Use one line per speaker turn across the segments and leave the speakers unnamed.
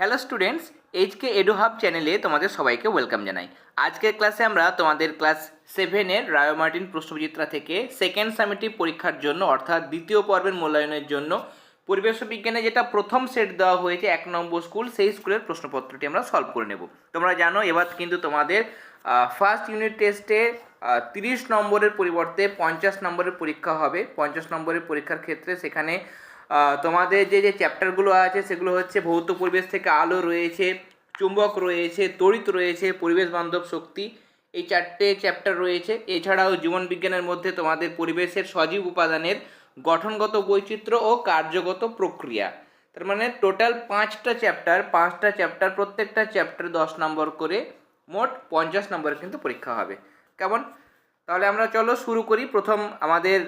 Hello students HK edu hub চ্যানেলে তোমাদের সবাইকে ওয়েলকাম জানাই। আজকের ক্লাসে আমরা তোমাদের ক্লাস সেভেনের রায় মার্টিন প্রশ্নবিচিত্রা থেকে সেকেন্ড সামিটিভ পরীক্ষার জন্য, অর্থাৎ দ্বিতীয় পর্বের মূল্যায়নের জন্য, পরিবেশ বিজ্ঞানে যেটা প্রথম সেট দেওয়া হয়েছে এক নম্বর স্কুল সেই স্কুলের প্রশ্নপত্রটি আমরা সলভ করে নেব। তোমরা জানো, এবার কিন্তু তোমাদের ফার্স্ট ইউনিট টেস্টে তিরিশ নম্বরের পরিবর্তে পঞ্চাশ নম্বরের পরীক্ষা হবে। পঞ্চাশ নম্বরের পরীক্ষার ক্ষেত্রে সেখানে তোমাদের যে যে চ্যাপ্টারগুলো আছে, সেগুলো হচ্ছে ভৌত পরিবেশ থেকে আলো রয়েছে, চুম্বক রয়েছে, তড়িৎ রয়েছে, পরিবেশ বান্ধব শক্তি। এই চারটে চ্যাপ্টার রয়েছে। এছাড়াও জীবন বিজ্ঞানের মধ্যে তোমাদের পরিবেশের সজীব উপাদানের গঠনগত বৈচিত্র্য ও কার্যগত প্রক্রিয়া। তার মানে টোটাল পাঁচটা চ্যাপ্টার পাঁচটা চ্যাপ্টার প্রত্যেকটা চ্যাপ্টার দশ নম্বর করে, মোট পঞ্চাশ নম্বরের কিন্তু পরীক্ষা হবে। কেমন? তাহলে আমরা চলো শুরু করি। প্রথম আমাদের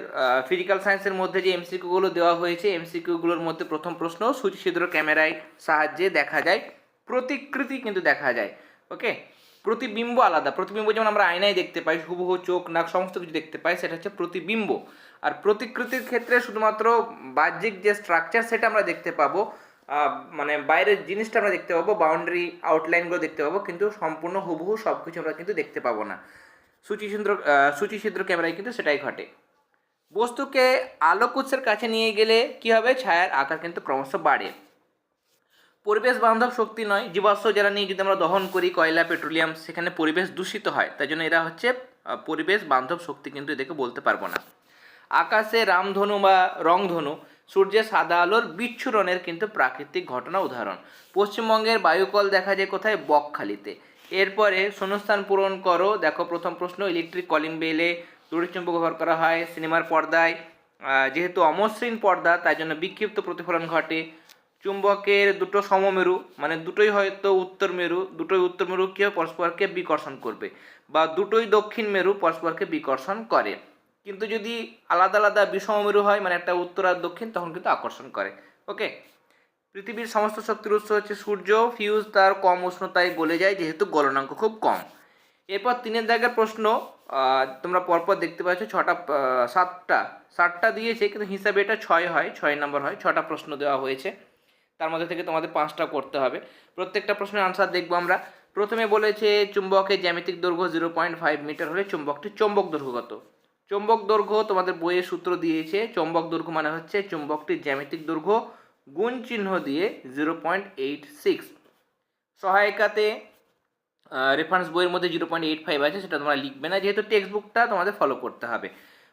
ফিজিক্যাল সায়েন্সের মধ্যে যে এমসিকিউগুলো দেওয়া হয়েছে এমসিকিউগুলোর মধ্যে প্রথম প্রশ্ন সুচিছিদ্র ক্যামেরায় সাহায্যে দেখা যায়, প্রতিকৃতি কিন্তু দেখা যায়, ওকে? প্রতিবিম্ব আলাদা, প্রতিবিম্ব যেমন আমরা আয়নায় দেখতে পাই, হুবহু চোখ, নাক, সমস্ত কিছু দেখতে পাই, সেটা হচ্ছে প্রতিবিম্ব। আর প্রতিকৃতির ক্ষেত্রে শুধুমাত্র বাহ্যিক যে স্ট্রাকচার সেটা আমরা দেখতে পাবো মানে বাইরের জিনিসটা আমরা দেখতে পাবো বাউন্ডারি আউটলাইনগুলো দেখতে পাবো, কিন্তু সম্পূর্ণ হুবহু সব কিছু আমরা কিন্তু দেখতে পাবো না। সূচিছিদ্র সূচিছিদ্র ক্যামেরায় কিন্তু সেটাই ঘটে। বস্তুকে আলোক উৎসের কাছে নিয়ে গেলে কি হবে? ছায়ার আকার কিন্তু ক্রমশ বাড়ে। পরিবেশ বান্ধব শক্তি নয়। জীবাশ্ম জ্বালানি যদি আমরা দহন করি, কয়লা, পেট্রোলিয়াম, সেখানে পরিবেশ দূষিত হয়। তাই জন্য এরা হচ্ছে পরিবেশ বান্ধব শক্তি কিন্তু এদেরকে বলতে পারব না। আকাশে রামধনু বা রংধনু সূর্যের সাদা আলোর বিচ্ছুরণের কিন্তু প্রাকৃতিক ঘটনা উদাহরণ। পশ্চিমবঙ্গের বায়ুকল দেখা যায় কোথায়? বকখালিতে। এরপরে শূন্যস্থান পূরণ করো। দেখো, প্রথম প্রশ্ন ইলেকট্রিক কলিং বেলে তড়িৎচুম্বক ব্যবহার করা হয় সিনেমার পর্দায়। যেহেতু অমসৃণ পর্দা, তাই জন্য বিক্ষিপ্ত প্রতিফলন ঘটে। চুম্বকের দুটো সমমেরু মানে দুটোই হয়তো উত্তর মেরু, দুটোই উত্তর মেরু কেউ পরস্পরকে বিকর্ষণ করবে বা দুটোই দক্ষিণ মেরু পরস্পরকে বিকর্ষণ করে। কিন্তু যদি আলাদা আলাদা বিষমমেরু হয় মানে একটা উত্তর আর দক্ষিণ, তখন কিন্তু আকর্ষণ করে। ওকে পৃথিবীর সমস্ত শক্তির উৎস হচ্ছে সূর্য, ফিউজ, তার কম উষ্ণতায় গলে যায়, যেহেতু গলনাঙ্ক খুব কম। এরপর তিনের দাগের প্রশ্ন তোমরা পরপর দেখতে পাচ্ছ ছটা সাতটা। সাতটা দিয়েছে, কিন্তু হিসাবে এটা ছয় হয়, ছয় নম্বর হয়, ছটা প্রশ্ন দেওয়া হয়েছে। তার মধ্যে থেকে তোমাদের পাঁচটা করতে হবে। প্রত্যেকটা প্রশ্নের আনসার দেখব আমরা। প্রথমে বলেছে, চুম্বকের জ্যামিতিক দৈর্ঘ্য জিরো পয়েন্ট ফাইভ মিটার হলে চুম্বকটি চৌম্বক দৈর্ঘ্য কত? চৌম্বক দৈর্ঘ্য তোমাদের বইয়ে সূত্র দিয়েছে, চৌম্বক দৈর্ঘ্য মানে হচ্ছে চুম্বকটির জ্যামিতিক দৈর্ঘ্য। গুণ চিহ্ন দিয়ে জিরো পয়েন্ট এইট সিক্স। সহায়িকাতে রেফারেন্স বইয়ের মধ্যে জিরো পয়েন্ট এইট ফাইভ আছে, সেটা তোমরা লিখবে না, যেহেতু টেক্সট বুকটা তোমাদের ফলো করতে হবে।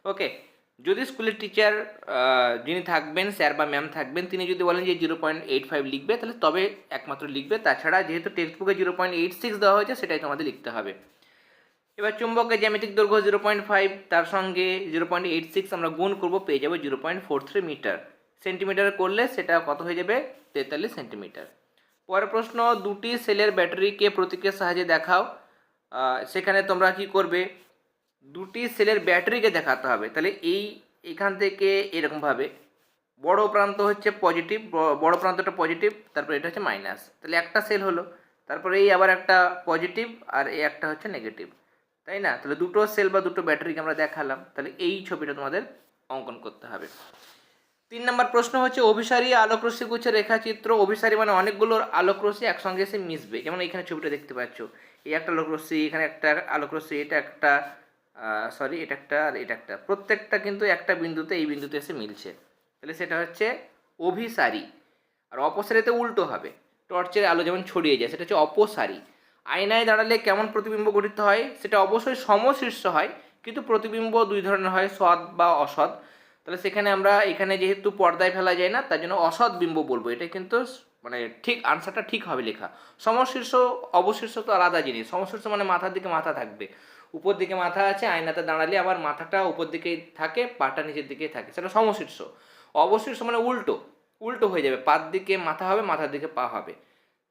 ওকে যদি স্কুলের টিচার যিনি থাকবেন স্যার বা ম্যাম থাকবেন, তিনি যদি বলেন যে জিরো পয়েন্ট এইট ফাইভ লিখবে, তাহলে তবে একমাত্র লিখবে। তাছাড়া যেহেতু টেক্সট বুকে জিরো পয়েন্ট এইট সিক্স দেওয়া হয়েছে, সেটাই তোমাদের লিখতে হবে। এবার চুম্বকের জ্যামিতিক দৈর্ঘ্য জিরো পয়েন্ট ফাইভ, তার সঙ্গে জিরো পয়েন্ট এইট সিক্স আমরা গুণ করব, পেয়ে যাব zero point four three metre. Centimetre করলে সেটা কত হয়ে যাবে? তেতাল্লিশ সেন্টিমিটার। পরের প্রশ্ন, দুটি সেলের ব্যাটারিকে প্রতীকের সাহায্যে দেখাও। সেখানে তোমরা কি করবে? দুটি সেলের ব্যাটারিকে দেখাতে হবে। তাহলে এই, এখান থেকে এরকমভাবে। বড় প্রান্ত হচ্ছে পজিটিভ বড় প্রান্তটা পজিটিভ, তারপর এটা হচ্ছে মাইনাস। তাহলে একটা সেল হলো, তারপরে এই আবার একটা পজিটিভ আর এই একটা হচ্ছে নেগেটিভ। তাই না? তাহলে দুটো সেল বা দুটো ব্যাটারিকে আমরা দেখালাম। তাহলে এই ছবিটা তোমাদের অঙ্কন করতে হবে। তিন নম্বর প্রশ্ন হচ্ছে, অভিসারী আলোকরশ্মি গুচ্ছের রেখাচিত্র। অভিসারী মানে অনেকগুলো আলোকরশ্মি একসঙ্গে এসে মিশবে। যেমন এখানে ছবিটা দেখতে পাচ্ছ। এই একটা আলোকরশ্মি, এখানে একটা আলোকরশ্মি, এটা একটা সরি এটা একটা আর এটা একটা। প্রত্যেকটা কিন্তু একটা বিন্দুতে এই বিন্দুতে এসে মিলছে। তাহলে সেটা হচ্ছে অভিসারী। আর অপসারীতে উল্টো হবে। টর্চের আলো যেমন ছড়িয়ে যায়, সেটা হচ্ছে অপসারী। আয়নায় দাঁড়ালে কেমন প্রতিবিম্ব গঠিত হয়? সেটা অবশ্যই সমশীর্ষ হয়, কিন্তু প্রতিবিম্ব দুই ধরনের হয়, সৎ বা অসৎ। তাহলে সেখানে আমরা, এখানে যেহেতু পর্দায় ফেলা যায় না, তার জন্য অসৎ বিম্ব বলব। এটা কিন্তু মানে ঠিক আনসারটা ঠিক হবে লেখা। সমশীর্ষ, অবশীর্ষ তো আলাদা জিনিস। সমশীর্ষ মানে মাথার দিকে মাথা থাকবে। উপর দিকে মাথা আছে, আয়নাতে দাঁড়ালে আবার মাথাটা উপর দিকেই থাকে, পাটা নিচের দিকেই থাকে। সেটা সমশীর্ষ। অবশীর্ষ মানে উল্টো। উল্টো হয়ে যাবে। পার দিকে মাথা হবে, মাথার দিকে পা হবে।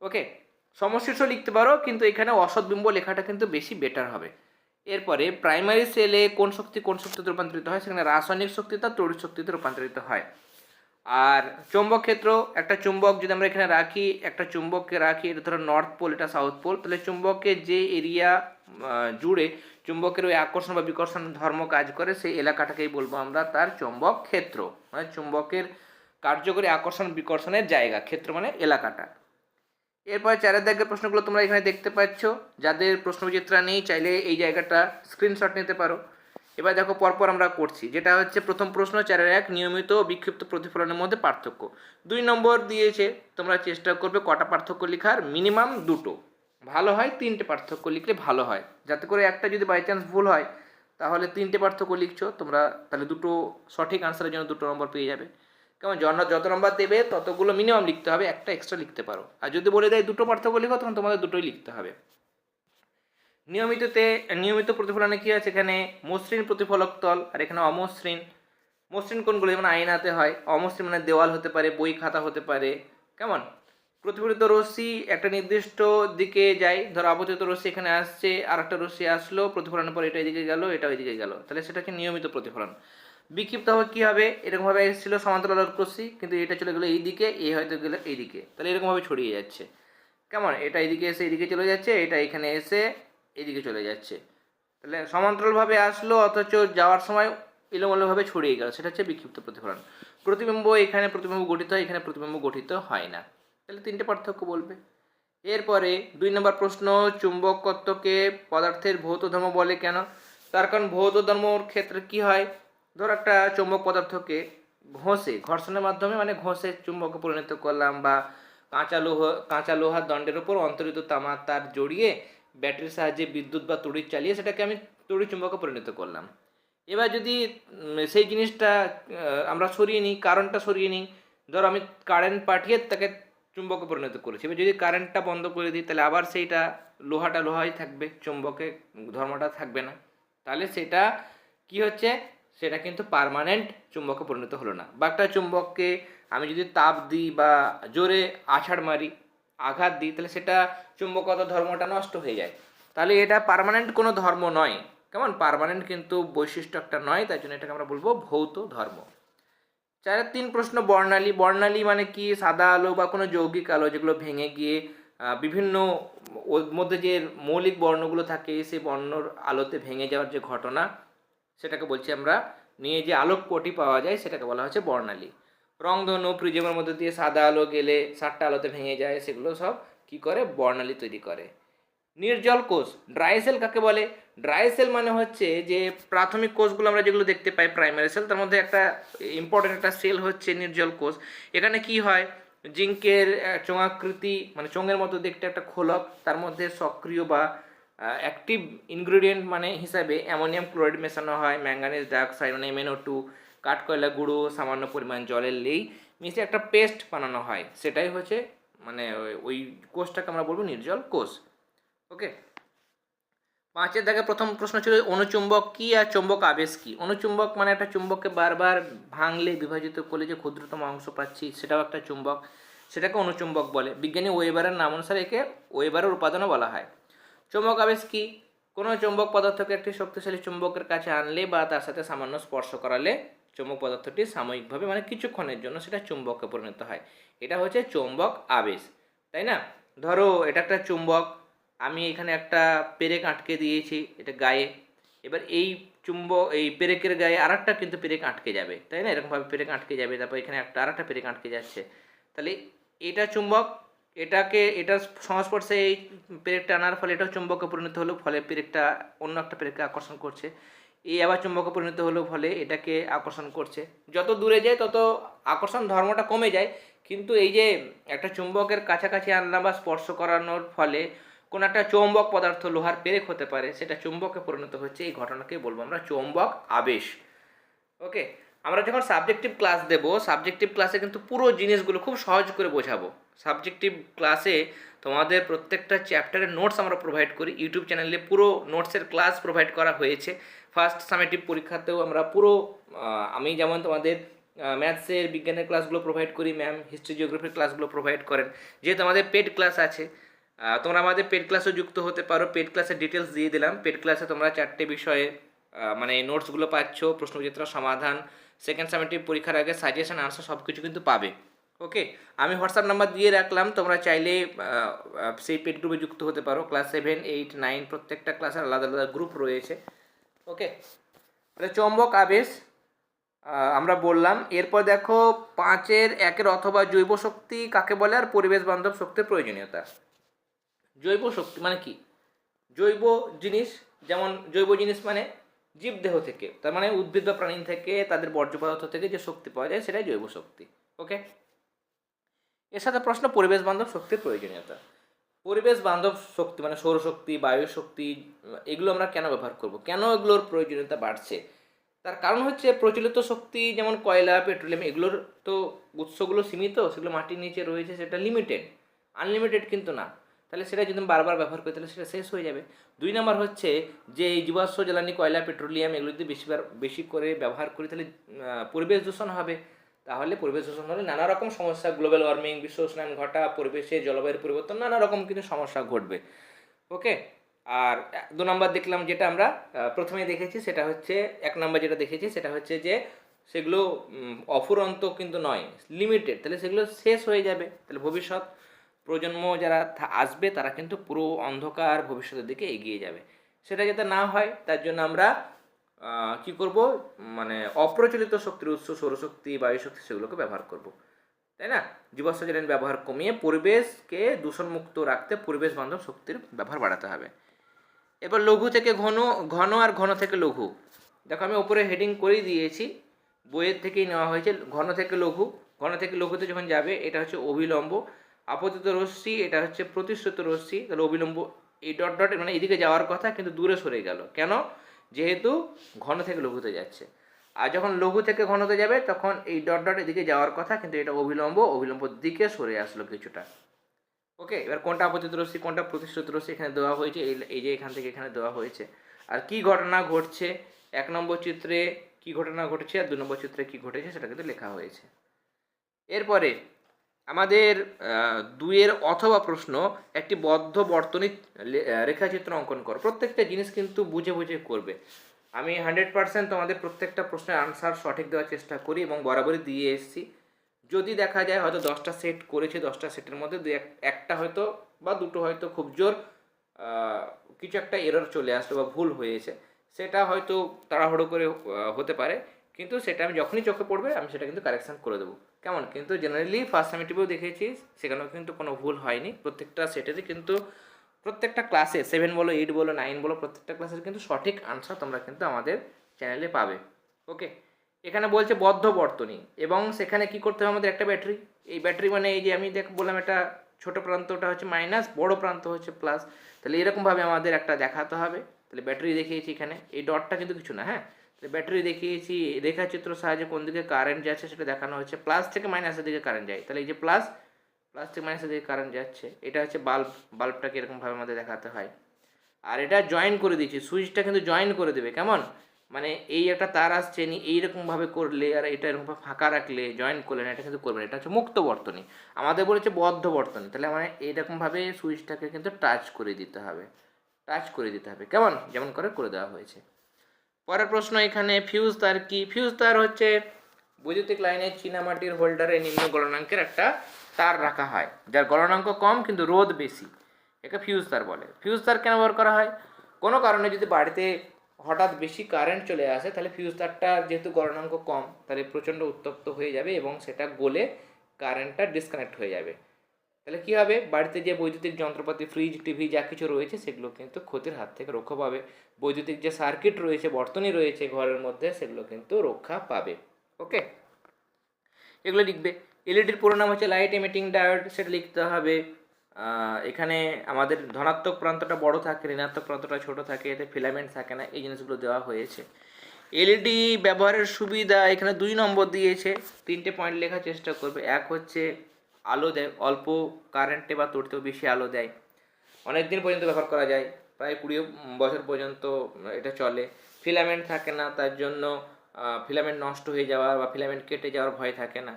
ওকে? সমশীর্ষ লিখতে পারো, কিন্তু এখানে অসৎবিম্ব লেখাটা কিন্তু বেশি বেটার হবে। এরপরে প্রাইমারি সেলে কোন শক্তি, কোন শক্তিতে রূপান্তরিত হয়? সেখানে রাসায়নিক শক্তি তা তড়িৎ শক্তিতে রূপান্তরিত হয়। আর চুম্বক ক্ষেত্র, একটা চুম্বক যদি আমরা এখানে রাখি, একটা চুম্বককে রাখি, এটা ধরো নর্থ পোল এটা সাউথ পোল তাহলে চুম্বকের যে এরিয়া জুড়ে চুম্বকের ওই আকর্ষণ বা বিকর্ষণ ধর্ম কাজ করে, সেই এলাকাটাকেই বলব আমরা তার চুম্বক ক্ষেত্র। মানে চুম্বকের কার্যকরী আকর্ষণ, বিকর্ষণের জায়গা, ক্ষেত্র মানে এলাকাটা। এরপর চারের দাগের প্রশ্নগুলো তোমরা এখানে দেখতে পাচ্ছ। যাদের প্রশ্নবিচিত্রা নেই, চাইলে এই জায়গাটা স্ক্রিনশট নিতে পারো। এবার দেখো, পরপর আমরা করছি। যেটা হচ্ছে, প্রথম প্রশ্ন, চারের এক, নিয়মিত ও বিক্ষিপ্ত প্রতিফলনের মধ্যে পার্থক্য। দুই নম্বর দিয়েছে, তোমরা চেষ্টা করবে কটা পার্থক্য লেখার, মিনিমাম দুটো। ভালো হয়, তিনটে পার্থক্য লিখলে ভালো হয়। যাতে করে একটা যদি বাই চান্স ভুল হয়, তাহলে তিনটে পার্থক্য লিখছো, তোমরা তাহলে দুটো সঠিক আনসারের জন্য দুটো নম্বর পেয়ে যাবে। কেমন? জন যত নম্বর দেবে, ততগুলো মিনিমাম লিখতে হবে, একটা এক্সট্রা লিখতে পারো। আর যদি বলে দেয় দুটো পার্থক্য লিখো, তখন তোমাদের দুটোই লিখতে হবে। নিয়মিততে, নিয়মিত প্রতিফলনে কী আছে এখানে? মসৃণ প্রতিফলক তল, আর এখানে অমসৃণ। মসৃণ কোনগুলো যেমন আয়নাতে হয়, অমসৃণ মানে দেওয়াল হতে পারে, বই খাতা হতে পারে। কেমন? প্রতিফলিত রশ্মি একটা নির্দিষ্ট দিকে যায়, ধরো আপতিত রশ্মি এখানে আসছে আর একটা রশ্মি আসলো, প্রতিফলনের পর এটা এদিকে গেল, এটা ওইদিকে গেল। তাহলে সেটা হচ্ছে নিয়মিত প্রতিফলন। বিক্ষিপ্ত হবে, কী হবে? এরকমভাবে এসেছিল সমান্তরাল রশ্মি কিন্তু এটা চলে গেলো এই দিকে এই হয়তো গেলো এই দিকে তাহলে এরকমভাবে ছড়িয়ে যাচ্ছে। কেমন? এটা এদিকে এসে এদিকে চলে যাচ্ছে, এটা এখানে এসে এদিকে চলে যাচ্ছে। তাহলে সমান্তরালভাবে আসলো, অথচ যাওয়ার সময় এলোমেলোভাবে ছড়িয়ে গেল। সেটা হচ্ছে বিক্ষিপ্ত প্রতিফলন। প্রতিবিম্ব এখানে প্রতিবিম্ব গঠিত হয়, এখানে প্রতিবিম্ব গঠিত হয় না। তাহলে তিনটে পার্থক্য বলবে। এরপরে দুই নম্বর প্রশ্ন চুম্বকত্বকে পদার্থের ভৌত ধর্ম বলে কেন? তার কারণ ভৌত ধর্মর ক্ষেত্রে কি হয়? ধর একটা চুম্বক পদার্থকে ঘষে, ঘর্ষণের মাধ্যমে মানে ঘষে চুম্বকে পরিণত করলাম বা কাঁচা লোহ, কাঁচা লোহার দণ্ডের ওপর অন্তরিত তামার তার জড়িয়ে ব্যাটারির সাহায্যে বিদ্যুৎ বা তড়িৎ চালিয়ে সেটাকে আমি তড়িৎ চুম্বকে পরিণত করলাম। এবার যদি সেই জিনিসটা আমরা সরিয়ে নিই, কারণটা সরিয়ে নিই, ধর আমি কারেন্ট পাঠিয়ে তাকে চুম্বকে পরিণত করেছি। এবার যদি কারেন্টটা বন্ধ করে দিই, তাহলে আবার সেইটা লোহাটা লোহাই থাকবে, চুম্বকে ধর্মটা থাকবে না। তাহলে সেটা কি হচ্ছে? সেটা কিন্তু পার্মানেন্ট চুম্বকে পরিণত হলো না। বা একটা চুম্বককে আমি যদি তাপ দিই বা জোরে আছাড় মারি, আঘাত দিই, তাহলে সেটা চুম্বকত ধর্মটা নষ্ট হয়ে যায়। তাহলে এটা পার্মানেন্ট কোনো ধর্ম নয়। কেমন? পারমানেন্ট কিন্তু বৈশিষ্ট্য একটা নয়, তাই জন্য এটাকে আমরা বলব ভৌত ধর্ম। চার তিন প্রশ্ন, বর্ণালী। বর্ণালী মানে কি? সাদা আলো বা কোনো যৌগিক আলো যেগুলো ভেঙে গিয়ে বিভিন্ন ওর মধ্যে যে মৌলিক বর্ণগুলো থাকে, সেই বর্ণর আলোতে ভেঙে যাওয়ার যে ঘটনা সেটাকে বলছি আমরা, নিয়ে যে আলোকপটি পাওয়া যায় সেটাকে বলা হচ্ছে বর্ণালী। রংধনু প্রিজমের মধ্যে দিয়ে সাদা আলো গেলে সাতটা আলোতে ভেঙে যায়, সেগুলো সব কি করে? বর্ণালী তৈরি করে। নির্জল কোষ, ড্রাই সেল কাকে বলে? ড্রাই সেল মানে হচ্ছে যে প্রাথমিক কোষগুলো আমরা যেগুলো দেখতে পাই, প্রাইমারি সেল, তার মধ্যে একটা ইম্পর্টেন্ট একটা সেল হচ্ছে নির্জল কোষ। এখানে কি হয়? জিঙ্কের চোঙাকৃতি মানে চোঙের মতো দেখতে একটা খোলক, তার মধ্যে সক্রিয় বা অ্যাক্টিভ ইনগ্রিডিয়েন্ট মানে হিসাবে অ্যামোনিয়াম ক্লোরাইড মেশানো হয় ম্যাঙ্গানিজ ডাইঅক্সাইড মানে এমএনও টু, কাঠকয়লা গুঁড়ো, সামান্য পরিমাণ জলের লেই মিশে একটা পেস্ট বানানো হয়। সেটাই হচ্ছে মানে ওই- কোষটাকে আমরা বলব নির্জল কোষ। ওকে? পাঁচের দাগে প্রথম প্রশ্ন ছিল অনুচুম্বক কি আর চুম্বক আবেশ কি? অনুচুম্বক মানে একটা চুম্বককে বারবার ভাঙলে বিভাজিত করলে যে ক্ষুদ্রতম অংশ পাচ্ছি, সেটাও একটা চুম্বক। সেটাকে অনুচুম্বক বলে। বিজ্ঞানী ওয়েবারের নাম অনুসারে একে ওয়েবারের উপাদানও বলা হয়। চুম্বক আবেশ কি কোনো চুম্বক পদার্থকে একটি শক্তিশালী চুম্বকের কাছে আনলে বা তার সাথে সামান্য স্পর্শ করালে চুম্বক পদার্থটি সাময়িকভাবে মানে কিছুক্ষণের জন্য সেটা চুম্বকে পরিণত হয়। এটা হচ্ছে চুম্বক আবেশ, তাই না? ধরো এটা একটা চুম্বক, আমি এখানে একটা পেরেক আটকে দিয়েছি এটা গায়ে। এবার এই চুম্বক এই পেরেকের গায়ে আর একটা কিন্তু পেরেক আটকে যাবে, তাই না? এরকমভাবে পেরেক আটকে যাবে, তারপর এখানে একটা আর একটা পেরেক আটকে যাচ্ছে। তাহলে এটা চুম্বক এটাকে এটার সংস্পর্শে এই পেরেকটা আনার ফলে এটাও চুম্বকে পরিণত হলো, ফলে পেরেকটা অন্য একটা পেরেককে আকর্ষণ করছে। এই আবার চুম্বকে পরিণত হলো, ফলে এটাকে আকর্ষণ করছে। যত দূরে যায়, তত আকর্ষণ ধর্মটা কমে যায়। কিন্তু এই যে একটা চুম্বকের কাছাকাছি আনলাম বা স্পর্শ করানোর ফলে কোনো একটা চৌম্বক পদার্থ লোহার পেরেক হতে পারে, সেটা চুম্বকে পরিণত হচ্ছে, এই ঘটনাকে বলব আমরা চৌম্বক আবেশ। ওকে আমরা যখন সাবজেক্টিভ ক্লাস দেব সাবজেক্টিভ ক্লাসে কিন্তু পুরো জিনিসগুলো খুব সহজ করে বোঝাবো। সাবজেক্টিভ ক্লাসে তোমাদের প্রত্যেকটা চ্যাপ্টারের নোটস আমরা প্রোভাইড করি। ইউটিউব চ্যানেলে পুরো নোটসের ক্লাস প্রোভাইড করা হয়েছে। ফার্স্ট সামেটিভ পরীক্ষাতেও আমরা পুরো আমি যেমন তোমাদের ম্যাথসের বিজ্ঞানের ক্লাসগুলো প্রোভাইড করি ম্যাম হিস্ট্রি জিওগ্রাফির ক্লাসগুলো প্রোভাইড করেন। যেহেতু আমাদের পেড ক্লাস আছে তোমরা আমাদের পেড ক্লাসেও যুক্ত হতে পারো। পেড ক্লাসের ডিটেলস দিয়ে দিলাম। পেড ক্লাসে তোমরা চারটে বিষয়ে মানে নোটসগুলো পাচ্ছ প্রশ্নচিত্র সমাধান সেকেন্ড সামেটিভ পরীক্ষার আগে সাজেশন আনসার সব কিছু কিন্তু পাবে। ওকে আমি হোয়াটসঅ্যাপ নাম্বার দিয়ে রাখলাম, তোমরা চাইলে সেই পেড গ্রুপে যুক্ত হতে পারো। ক্লাস সেভেন এইট নাইন প্রত্যেকটা ক্লাসের আলাদা আলাদা গ্রুপ রয়েছে। ওকে তাহলে চম্বক আবেশ আমরা বললাম। এরপর দেখো, পাঁচের একের অথবা জৈব শক্তি কাকে বলে আর পরিবেশ বান্ধব শক্তির প্রয়োজনীয়তা? জৈব শক্তি মানে কি? জৈব জিনিস, যেমন জৈব জিনিস মানে জীবদেহ থেকে, তার মানে উদ্ভিদ বা প্রাণী থেকে, তাদের বর্জ্য পদার্থ থেকে যে শক্তি পাওয়া যায় সেটাই জৈব শক্তি, ওকে? এর সাথে প্রশ্ন, পরিবেশ বান্ধব শক্তির প্রয়োজনীয়তা। পরিবেশ বান্ধব শক্তি মানে সৌরশক্তি বায়ু শক্তি, এগুলো আমরা কেন ব্যবহার করব? কেন এগুলোর প্রয়োজনীয়তা বাড়ছে? তার কারণ হচ্ছে প্রচলিত শক্তি যেমন কয়লা, পেট্রোলিয়াম, এগুলোর তো উৎসগুলো সীমিত, সেগুলো মাটির নিচে রয়েছে, সেটা লিমিটেড আনলিমিটেড কিন্তু না। তাহলে সেটা যদি বারবার ব্যবহার করি, তাহলে সেটা শেষ হয়ে যাবে। দুই নম্বর হচ্ছে যে এই জীবাশ্ম, জ্বালানি, কয়লা, পেট্রোলিয়াম এগুলো যদি বেশিবার, বেশি করে ব্যবহার করি, তাহলে পরিবেশ দূষণ হবে। তাহলে পরিবেশ দূষণ হলে নানা রকম সমস্যা গ্লোবাল ওয়ার্মিং বিশ্ব উষ্ণায়ন ঘটা, পরিবেশে জলবায়ুর পরিবর্তন, নানা রকম কিন্তু সমস্যা ঘটবে। ওকে? আর দু নম্বর দেখলাম যেটা আমরা প্রথমে দেখেছি, সেটা হচ্ছে, এক নম্বর যেটা দেখেছি, সেটা হচ্ছে যে সেগুলো অফুরন্ত কিন্তু নয় লিমিটেড তাহলে সেগুলো শেষ হয়ে যাবে। তাহলে ভবিষ্যৎ প্রজন্ম যারা আসবে তারা কিন্তু পুরো অন্ধকার ভবিষ্যতের দিকে এগিয়ে যাবে। সেটা যাতে না হয়, তার জন্য আমরা কি করব? মানে অপ্রচলিত শক্তির উৎস, সৌরশক্তি, বায়ুশক্তি সেগুলোকে ব্যবহার করব। তাই না? জীবাশ্ম জ্বালানি ব্যবহার কমিয়ে পরিবেশকে দূষণমুক্ত রাখতে পরিবেশ বান্ধব শক্তির ব্যবহার বাড়াতে হবে। এবার লঘু থেকে ঘন ঘন আর ঘন থেকে লঘু। দেখো আমি ওপরে হেডিং করেই দিয়েছি। বইয়ের থেকেই নেওয়া হয়েছে ঘন থেকে লঘু। ঘন থেকে লঘুতে যখন যাবে, এটা হচ্ছে অবিলম্ব আপতিত রশ্মি, এটা হচ্ছে প্রতিশ্রুত রশ্মি, তাহলে অবিলম্ব এই ডট ডট মানে এদিকে যাওয়ার কথা কিন্তু দূরে সরে গেল। কেন? যেহেতু ঘন থেকে লঘুতে যাচ্ছে। আর যখন লঘু থেকে ঘনতে যাবে, তখন এই ডট ডট এদিকে যাওয়ার কথা কিন্তু এটা অবিলম্ব অবিলম্ব দিকে সরে আসলো কিছুটা। ওকে, এবার কোনটা আপতিত রশ্মি, কোনটা প্রতিশ্রুত রশ্মি এখানে দেওয়া হয়েছে, এই এই যে এখান থেকে এখানে দেওয়া হয়েছে। আর কি ঘটনা ঘটছে? এক নম্বর চিত্রে কি ঘটনা ঘটেছে আর দু নম্বর চিত্রে কি ঘটেছে সেটা কিন্তু লেখা হয়েছে। এরপরে আমাদের দুইয়ের অথবা প্রশ্ন একটি বদ্ধ বর্তনী রেখাচিত্র অঙ্কন করো। প্রত্যেকটা জিনিস কিন্তু বুঝে বুঝে করবে। আমি হান্ড্রেড পার্সেন্ট তোমাদের প্রত্যেকটা প্রশ্নের আনসার সঠিক দেওয়ার চেষ্টা করি এবং বরাবরই দিয়ে এসেছি। যদি দেখা যায় হয়তো দশটা সেট করেছি, দশটা সেটের মধ্যে দু এক- একটা হয়তো বা দুটো হয়তো খুব জোর কিছু একটা এরর চলে আসলো বা ভুল হয়েছে। সেটা হয়তো তাড়াহুড়ো করে হতে পারে। কিন্তু সেটা আমি যখনই চোখে পড়বে, আমি সেটা কিন্তু কারেকশান করে দেবো। কেমন? কিন্তু জেনারেলি ফার্স্ট সামিটিভেও দেখেছি, সেখানেও কিন্তু কোনো ভুল হয়নি। প্রত্যেকটা সেটেরই কিন্তু প্রত্যেকটা ক্লাসে সেভেন বলো এইট বলো নাইন বলো, প্রত্যেকটা ক্লাসের কিন্তু সঠিক আনসার তোমরা কিন্তু আমাদের চ্যানেলে পাবে। ওকে এখানে বলছে বদ্ধ বর্তনী এবং সেখানে কি করতে হবে আমাদের একটা ব্যাটারি এই ব্যাটারি মানে এই যে আমি দেখ, বললাম এটা ছোট প্রান্তটা হচ্ছে মাইনাস বড় প্রান্ত হচ্ছে প্লাস তাহলে এরকমভাবে আমাদের একটা দেখাতে হবে। তাহলে ব্যাটারি দেখিয়েছি এখানে। এই ডটটা কিন্তু কিছু না হ্যাঁ? ব্যাটারি দেখিয়েছি রেখাচিত্র সাহায্যে কোন দিকে কারেন্ট যাচ্ছে সেটা দেখানো হচ্ছে প্লাস থেকে মাইনাসের দিকে কারেন্ট যায়। তাহলে এই যে প্লাস প্লাস থেকে মাইনাসের দিকে কারেন্ট যাচ্ছে, এটা হচ্ছে বাল্ব বাল্বটাকে এরকমভাবে আমাদের দেখাতে হয়। আর এটা জয়েন করে দিয়েছি সুইচটা কিন্তু জয়েন করে দেবে, কেমন? মানে এই একটা তার আসছে, নি এইরকমভাবে করলে আর এটা এরকমভাবে ফাঁকা রাখলে জয়েন করলে না, এটা কিন্তু করবে এটা হচ্ছে মুক্ত বর্তনী। আমাদের বলেছে বদ্ধ বর্তনী, তাহলে মানে এইরকমভাবে সুইচটাকে কিন্তু টাচ করে দিতে হবে টাচ করে দিতে হবে, কেমন? যেমন করে করে দেওয়া হয়েছে। পরের প্রশ্ন এখানে ফিউজ তার কি? ফিউজ তার হচ্ছে বৈদ্যুতিক লাইনের চীনামাটির হোল্ডারে নিম্ন গলনাঙ্কের একটা তার রাখা হয়, যার গলনাঙ্ক কম কিন্তু রোদ বেশি। একে ফিউজ তার বলে। ফিউজ তার কেন ব্যবহার করা হয়? কোনো কারণে যদি বাড়িতে হঠাৎ বেশি কারেন্ট চলে আসে, তাহলে ফিউজ তারটা যেহেতু গলনাঙ্ক কম, তাহলে প্রচণ্ড উত্তপ্ত হয়ে যাবে এবং সেটা গলে কারেন্টটা ডিসকানেক্ট হয়ে যাবে। তাহলে কী হবে? বাড়িতে যে বৈদ্যুতিক যন্ত্রপাতি ফ্রিজ টিভি যা কিছু রয়েছে, সেগুলো কিন্তু ক্ষতির হাত থেকে রক্ষা পাবে। বৈদ্যুতিক যে সার্কিট রয়েছে, বর্তনী রয়েছে ঘরের মধ্যে, সেগুলো কিন্তু রক্ষা পাবে। ওকে এগুলো লিখবে। এলইডির পুরো নাম হচ্ছে লাইট এমিটিং ডায়োড সেটা লিখতে হবে। এখানে আমাদের ধনাত্মক প্রান্তটা বড় থাকে, ঋণাত্মক প্রান্তটা ছোট থাকে, এতে ফিলামেন্ট থাকে না, এই জিনিসগুলো দেওয়া হয়েছে। এলইডি ব্যবহারের সুবিধা এখানে দুই নম্বর দিয়েছে। তিনটে পয়েন্ট লেখার চেষ্টা করবে। এক হচ্ছে আলো দেয়, অল্প কারেন্টে বা তড়িতেও বেশি আলো দেয়। অনেক দিন পর্যন্ত ব্যবহার করা যায়, প্রায় কুড়ি বছর পর্যন্ত এটা চলে। ফিলামেন্ট থাকে না, তার জন্য ফিলামেন্ট নষ্ট হয়ে যাওয়ার বা ফিলামেন্ট কেটে যাওয়ার ভয় থাকে না।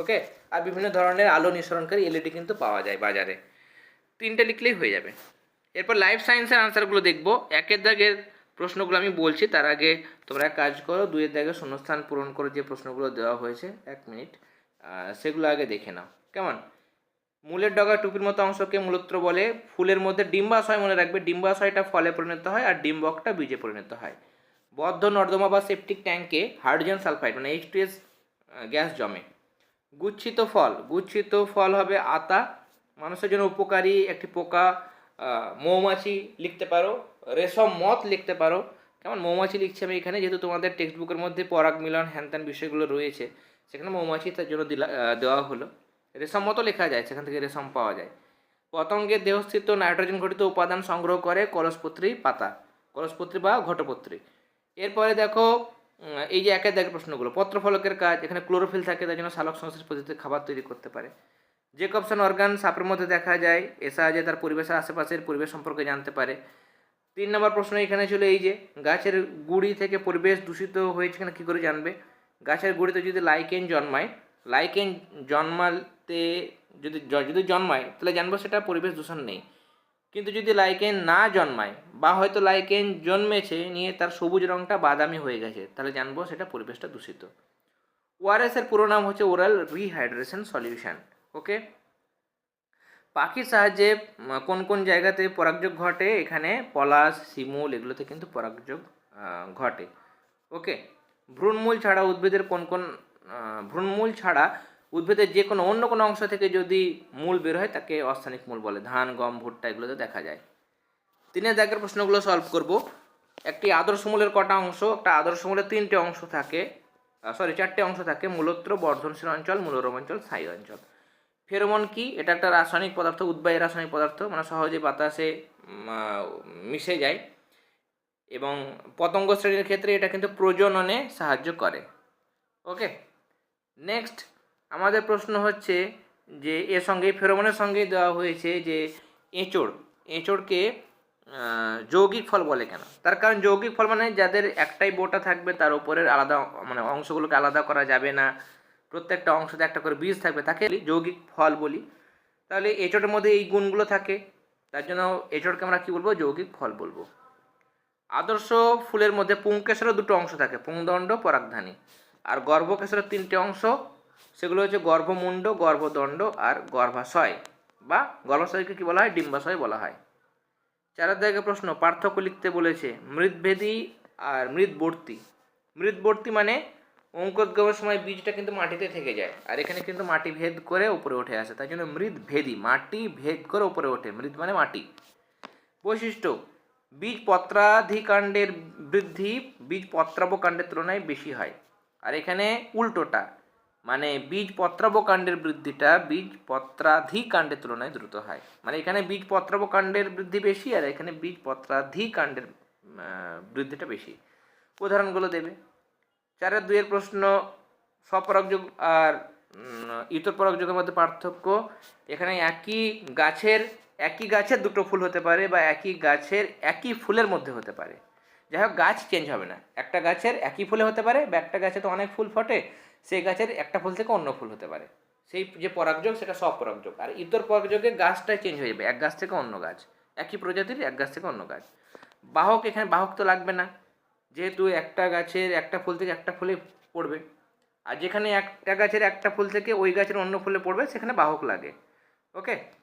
ওকে? আর বিভিন্ন ধরনের আলো নিঃসরণকারী এলইডি কিন্তু পাওয়া যায় বাজারে। তিনটে লিখলেই হয়ে যাবে। এরপর লাইফ সায়েন্সের আনসারগুলো দেখব। একের দাগের প্রশ্নগুলো আমি বলছি, তার আগে তোমরা কাজ করো, দুইয়ের দাগে শূন্যস্থান পূরণ করে যে প্রশ্নগুলো দেওয়া হয়েছে, এক মিনিট সেগুলো আগে দেখে নাও। কেমন? মূলের ডগা টুপির মতো অংশকে মূলত্র বলে, ফুলের মধ্যে ডিম্বাশয় মনে রাখবে। ডিম্বাশয়টা ফলে পরিণত হয় আর ডিম্বকটা বীজে পরিণত হয়। বদ্ধ নর্দমা বা সেপটিক ট্যাঙ্কে হাইড্রোজেন সালফাইড মানে এইচ গ্যাস জমে। গুচ্ছিত ফল গুচ্ছিত ফল হবে আতা। মানুষের জন্য উপকারী একটি পোকা মৌমাছি লিখতে পারো, রেশম মত লিখতে পারো। কেমন? মৌমাছি লিখছি আমি এখানে, যেহেতু তোমাদের টেক্সট বুকের মধ্যে পরাগ মিলন হ্যান ত্যান বিষয়গুলো রয়েছে, সেখানে মৌমাছি তার জন্য দিলা দেওয়া হলো। রেশম মতো লেখা যায়, সেখান থেকে রেশম পাওয়া যায়। পতঙ্গের দেহস্থিত নাইট্রোজেন ঘটিত উপাদান সংগ্রহ করে কলসপত্রী পাতা, কলসপত্রী বা ঘটপত্রী। এরপরে দেখো এই যে একের দাগের প্রশ্নগুলো। পত্রফলকের কাজ, এখানে ক্লোরোফিল থাকে, তার জন্য সালোক সংশ্লেষ পদ্ধতিতে খাবার তৈরি করতে পারে। জেকবসন অর্গান সাপের মধ্যে দেখা যায় এ সাহায্যে তার পরিবেশের আশেপাশের পরিবেশ সম্পর্কে জানতে পারে। তিন নম্বর প্রশ্ন এখানে ছিল এই যে, গাছের গুড়ি থেকে পরিবেশ দূষিত হয়েছে কিনা কী করে জানবে? গাছের গুড়িতে যদি লাইকেন জন্মায় লাইকেন জন্মাতে যদি যদি জন্মায়, তাহলে জানব সেটা পরিবেশ দূষণ নেই। কিন্তু যদি লাইকেন না জন্মায়, বা হয়তো লাইকেন জন্মেছে, নিয়ে তার সবুজ রঙটা বাদামি হয়ে গেছে, তাহলে জানব সেটা পরিবেশটা দূষিত। ওআরএস এর পুরো নাম হচ্ছে ওরাল রিহাইড্রেশন সলিউশন ওকে পাখির সাহায্যে কোন কোন জায়গাতে পরাগযোগ ঘটে? এখানে পলাশ, শিমুল, এগুলোতে কিন্তু পরাগযোগ ঘটে ওকে ভ্রূণমূল ছাড়া উদ্ভিদের কোন কোন ভ্রূণমূল ছাড়া উদ্ভিদের যে কোনো অন্য কোনো অংশ থেকে যদি মূল বের হয়, তাকে অস্থানিক মূল বলে। ধান, গম, ভুট্টা এগুলোতে দেখা যায়। তিনের দাগের প্রশ্নগুলো সলভ করব। একটি আদর্শ মূলের কটা অংশ, একটা আদর্শ মূলের তিনটে অংশ থাকে সরি চারটে অংশ থাকে মূলত্র বর্ধনশীল অঞ্চল, মূলরম অঞ্চল, স্থায়ী অঞ্চল। ফেরোমন কি? এটা একটা রাসায়নিক পদার্থ উদ্বায়ী রাসায়নিক পদার্থ মানে সহজে বাতাসে মিশে যায়। এবং পতঙ্গ শ্রেণির ক্ষেত্রে এটা কিন্তু প্রজননে সাহায্য করে। ওকে নেক্সট আমাদের প্রশ্ন হচ্ছে যে এর সঙ্গে, ফেরোমনের সঙ্গে দেওয়া হয়েছে যে এঁচড়, এঁচড়কে যৌগিক ফল বলে কেন? তার কারণ যৌগিক ফল মানে যাদের একটাই বোটা থাকবে, তার উপরের আলাদা মানে অংশগুলোকে আলাদা করা যাবে না। প্রত্যেকটা অংশতে একটা করে বীজ থাকবে, তাকে যৌগিক ফল বলি। তাহলে এঁচড়ের মধ্যে এই গুণগুলো থাকে, তার জন্য এঁচড়কে আমরা কী বলব? যৌগিক ফল বলব। আদর্শ ফুলের মধ্যে পুংকেশরের দুটো অংশ থাকে, পুংদণ্ড, পরাগধানী। আর গর্ভকেশরের তিনটে অংশ, সেগুলো হচ্ছে গর্ভমুণ্ড, গর্ভদণ্ড আর গর্ভাশয় বা গর্ভাশয়কে কি বলা হয়? ডিম্বাশয় বলা হয়। চারের দাগে প্রশ্ন, পার্থক্য লিখতে বলেছে, মৃৎভেদী আর মৃদবর্তী মৃৎবর্তী মানে অঙ্কোদ্গমের সময় বীজটা কিন্তু মাটিতে থেকে যায়, আর এখানে কিন্তু মাটি ভেদ করে উপরে উঠে আসে, তাই জন্য মৃৎ ভেদী মাটি ভেদ করে উপরে ওঠে মৃদ মানে মাটি। বৈশিষ্ট্য বীজ পত্রাধিকাণ্ডের বৃদ্ধি বীজ পত্রাব কাণ্ডের তুলনায় বেশি হয়। আর এখানে উল্টোটা মানে বীজ পত্রাব কাণ্ডের বৃদ্ধিটা বীজ পত্রাধিকাণ্ডের তুলনায় দ্রুত হয়। মানে এখানে বীজ পত্রাব কাণ্ডের বৃদ্ধি বেশি আর এখানে বীজ পত্রাধিকাণ্ডের বৃদ্ধিটা বেশি। উদাহরণগুলো দেবে। চারের দুইয়ের প্রশ্ন স্বপরাগযোগ আর ইতর পরাগযোগের মধ্যে পার্থক্য। এখানে একই গাছের একই গাছের দুটো ফুল হতে পারে বা একই গাছের একই ফুলের মধ্যে হতে পারে। যাই হোক, গাছ চেঞ্জ হবে না। একটা গাছের একই ফুলে হতে পারে বা একটা গাছে তো অনেক ফুল ফোটে, সেই গাছের একটা ফুল থেকে অন্য ফুল হতে পারে। সেই যে পরাগযোগ, সেটা সব স্বপরাগযোগ আর ইতর পরাগযোগে গাছটাই চেঞ্জ হয়ে যাবে, এক গাছ থেকে অন্য গাছ। একই প্রজাতির এক গাছ থেকে অন্য গাছ। বাহক, এখানে বাহক তো লাগবে না। যেহেতু একটা গাছের একটা ফুল থেকে একটা ফুলে পড়বে। আর যেখানে একটা গাছের একটা ফুল থেকে ওই গাছের অন্য ফুলে পড়বে, সেখানে বাহক লাগে। ওকে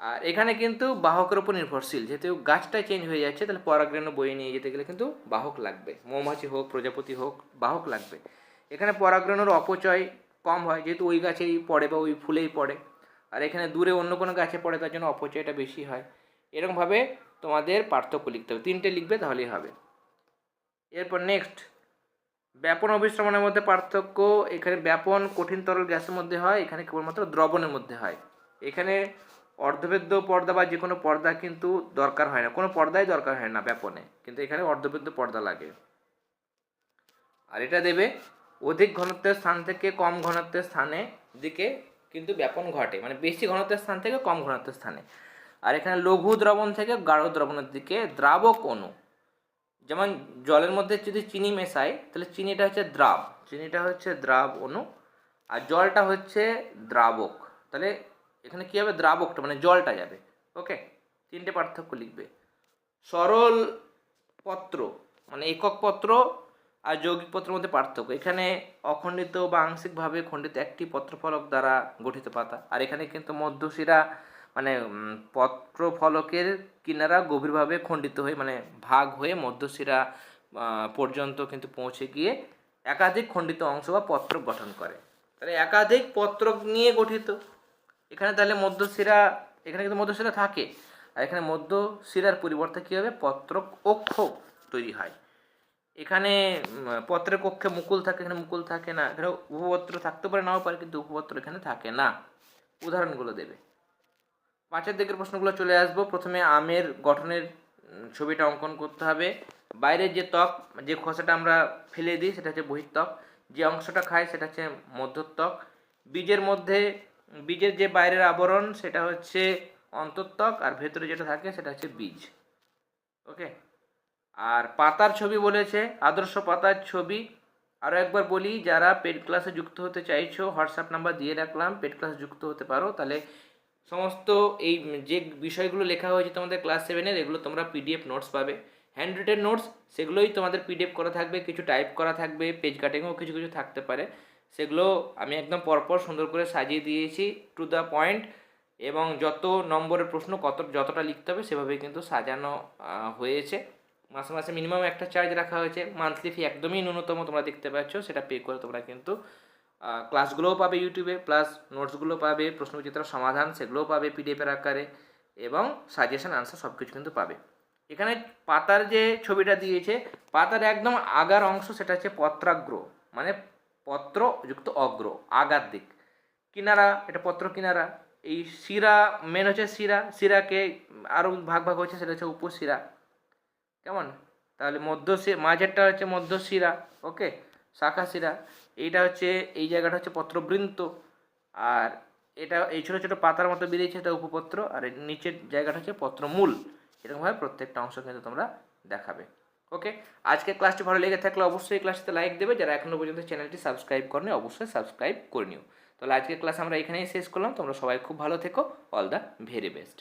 আর এখানে কিন্তু বাহকের উপর নির্ভরশীল। যেহেতু গাছটাই চেঞ্জ হয়ে যাচ্ছে, তাহলে পরাগরেণু বয়ে নিয়ে যেতে গেলে কিন্তু বাহক লাগবে। মৌমাছি হোক, প্রজাপতি হোক, বাহক লাগবে। এখানে পরাগরেণুর অপচয় কম হয়, যেহেতু ওই গাছেই পড়ে বা ওই ফুলেই পড়ে। আর এখানে দূরে অন্য কোনো গাছে পড়ে, তার জন্য অপচয়টা বেশি হয়। এরকমভাবে তোমাদের পার্থক্য লিখতে হবে। তিনটে লিখবে, তাহলেই হবে। এরপর নেক্সট ব্যাপন অবিশ্রমণের মধ্যে পার্থক্য, এখানে ব্যাপন কঠিন তরল গ্যাসের মধ্যে হয়, এখানে কেবলমাত্র দ্রবণের মধ্যে হয়। এখানে অর্ধবেদ্য পর্দা বা যে কোনো পর্দা কিন্তু দরকার হয় না। কোনো পর্দাই দরকার হয় না ব্যাপনে। কিন্তু এখানে অর্ধবেদ্য পর্দা লাগে। আর এটা দেবে অধিক ঘনত্বের স্থান থেকে কম ঘনত্বের স্থানে দিকে কিন্তু ব্যাপন ঘটে। মানে বেশি ঘনত্বের স্থান থেকে কম ঘনত্বের স্থানে। আর এখানে লঘু দ্রবণ থেকে গাঢ় দ্রবণের দিকে দ্রাবক অণু। যেমন জলের মধ্যে যদি চিনি মেশাই, তাহলে চিনিটা হচ্ছে দ্রাব। চিনিটা হচ্ছে দ্রাব অণু। আর জলটা হচ্ছে দ্রাবক। তাহলে এখানে কী হবে? দ্রাবকটা মানে জলটা যাবে। ওকে? তিনটে পার্থক্য লিখবে। সরল পত্র মানে একক পত্র আর যৌগিক পত্রের মধ্যে পার্থক্য। এখানে অখণ্ডিত বা আংশিকভাবে খণ্ডিত একটি পত্রফলক দ্বারা গঠিত পাতা। আর এখানে কিন্তু মধ্যশিরা মানে পত্রফলকের কিনারা গভীরভাবে খণ্ডিত হয়ে মানে ভাগ হয়ে মধ্যশিরা পর্যন্ত কিন্তু পৌঁছে গিয়ে একাধিক খণ্ডিত অংশ বা পত্র গঠন করে। তাহলে একাধিক পত্র নিয়ে গঠিত। এখানে তাহলে মধ্যশিরা এখানে কিন্তু মধ্যশিরা থাকে। আর এখানে মধ্য শিরার পরিবর্তে কী হবে? পত্র অক্ষ তৈরি হয়। এখানে পত্রের কক্ষে মুকুল থাকে, এখানে মুকুল থাকে না। এখানে উপপত্র থাকতে পারে, নাও পারে, কিন্তু উপপত্র এখানে থাকে না। উদাহরণগুলো দেবে। পাঁচের দিকের প্রশ্নগুলো চলে আসব। প্রথমে আমের গঠনের ছবিটা অঙ্কন করতে হবে। বাইরের যে ত্বক, যে খোসাটা আমরা ফেলে দিই, সেটা হচ্ছে বহিত্বক। যে অংশটা খায়, সেটা হচ্ছে মধ্যত্বক। বীজের মধ্যে বীজের যে বাইরের আবরণ, সেটা হচ্ছে অন্তত্বক, আর ভেতরে যেটা থাকে সেটা হচ্ছে বীজ। ওকে? আর পাতার ছবি বলেছে, আদর্শ পাতার ছবি। আরও একবার বলি, যারা পেড ক্লাসে যুক্ত হতে চাইছো, হোয়াটসঅ্যাপ নাম্বার দিয়ে রাখলাম, পেড ক্লাসে যুক্ত হতে পারো, তাহলে সমস্ত এই যে বিষয়গুলো লেখা হয়েছে তোমাদের ক্লাস সেভেনের এগুলো তোমরা পিডিএফ নোটস পাবে। হ্যান্ড রিটেন নোটস সেগুলোই তোমাদের পিডিএফ করা থাকবে, কিছু টাইপ করা থাকবে পেজ কাটিংও কিছু কিছু থাকতে পারে। সেগুলো আমি একদম পরপর সুন্দর করে সাজিয়ে দিয়েছি টু দ্য পয়েন্ট এবং যত নম্বরের প্রশ্ন কত, যতটা লিখতে হবে সেভাবেই কিন্তু সাজানো হয়েছে। মাসে মাসে মিনিমাম একটা চার্জ রাখা হয়েছে। মান্থলি ফি একদমই ন্যূনতম তোমরা দেখতে পাচ্ছ। সেটা পে করে তোমরা কিন্তু ক্লাসগুলোও পাবে ইউটিউবে প্লাস নোটসগুলো পাবে, প্রশ্নবিচিত্র সমাধান সেগুলোও পাবে পিডিএফের আকারে এবং সাজেশন আনসার সব কিছু কিন্তু পাবে। এখানে পাতার যে ছবিটা দিয়েছে, পাতার একদম আগার অংশ সেটা হচ্ছে পত্রাগ্র মানে পত্র যুক্ত অগ্র আগার দিক। কিনারা, এটা পত্র কিনারা। এই শিরা মেন হচ্ছে শিরা। শিরাকে আরও ভাগ ভাগ হচ্ছে, সেটা হচ্ছে উপশিরা। কেমন? তাহলে মধ্য মাঝেরটা হচ্ছে মধ্য শিরা, ওকে? শাখা শিরা। এইটা হচ্ছে, এই জায়গাটা হচ্ছে পত্রবৃন্ত আর এটা, এই ছোটো ছোটো পাতার মতো বেরিয়েছে, এটা উপপত্র। আর নিচের জায়গাটা হচ্ছে পত্রমূল। এরকমভাবে প্রত্যেকটা অংশ কিন্তু তোমরা দেখাবে। ওকে আজকে ক্লাসটি ভালো লেগে থাকলে অবশ্যই ক্লাসটিতে লাইক দেবে। যারা এখনও পর্যন্ত চ্যানেলটি সাবস্ক্রাইব করেনি অবশ্যই সাবস্ক্রাইব করে নিও। তাহলে আজকের ক্লাস আমরা এখানেই শেষ করলাম। তোমরা সবাই খুব ভালো থেকো। All the very best